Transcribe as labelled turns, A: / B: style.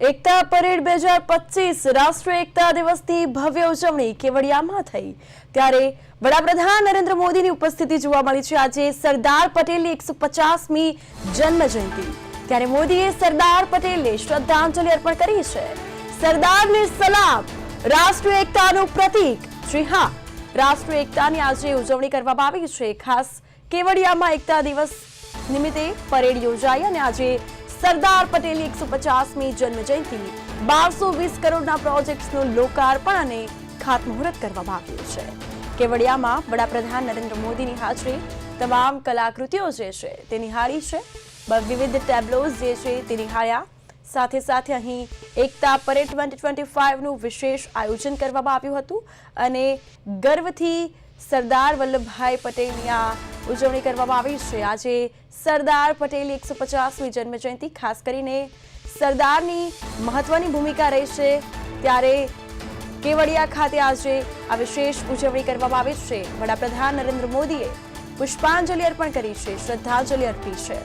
A: એકતા parade બે હજાર પચીસ રાષ્ટ્રીય એકતા દિવસની ભવ્ય ઉજવણી કેવડિયામાં થઈ. ત્યારે વડાપ્રધાન નરેન્દ્ર મોદીની ઉપસ્થિતિ જોવા મળી છે. આજે સરદાર પટેલની એકસો પચાસમી જન્મ જયંતિ ત્યારે મોદીએ સરદાર પટેલને શ્રદ્ધાંજલિ અર્પણ કરી છે. સરદારને સલામ રાષ્ટ્રીય એકતાનું પ્રતીક. જી હા, રાષ્ટ્રીય એકતાની આજે ઉજવણી કરવામાં આવી છે. ખાસ કેવડિયામાં એકતા દિવસ નિમિત્તે પરેડ યોજાઈ અને આજે સરદાર પટેલની એકસો પચાસમી જન્મ જયંતિ બારસો વીસ કરોડના પ્રોજેક્ટ્સનું લોકાર્પણ અને ખાતમુહૂર્ત કરવામાં આવ્યું છે. કેવડિયામાં વડાપ્રધાન નરેન્દ્ર મોદીની હાજરી, તમામ કલાકૃતિઓ જે છે તે નિહાળી છે વિવિધ ટેબ્લોઝ જે છે તે નિહાળ્યા. સાથે સાથે અહીં એકતા પરેડ ટ્વેન્ટી ટ્વેન્ટી ફાઇવનું વિશેષ આયોજન કરવામાં આવ્યું હતું અને ગર્વથી સરદાર વલ્લભભાઈ પટેલની આ ઉજવણી કરવામાં આવી છે. આજે સરદાર પટેલ એકસો પચાસમી જન્મજયંતિ, ખાસ કરીને સરદારની મહત્વની ભૂમિકા રહેશે ત્યારે કેવડિયા ખાતે આજે આ વિશેષ ઉજવણી કરવામાં આવી છે. વડાપ્રધાન નરેન્દ્ર મોદીએ પુષ્પાંજલિ અર્પણ કરી છે. શ્રદ્ધાંજલિ અર્પી છે.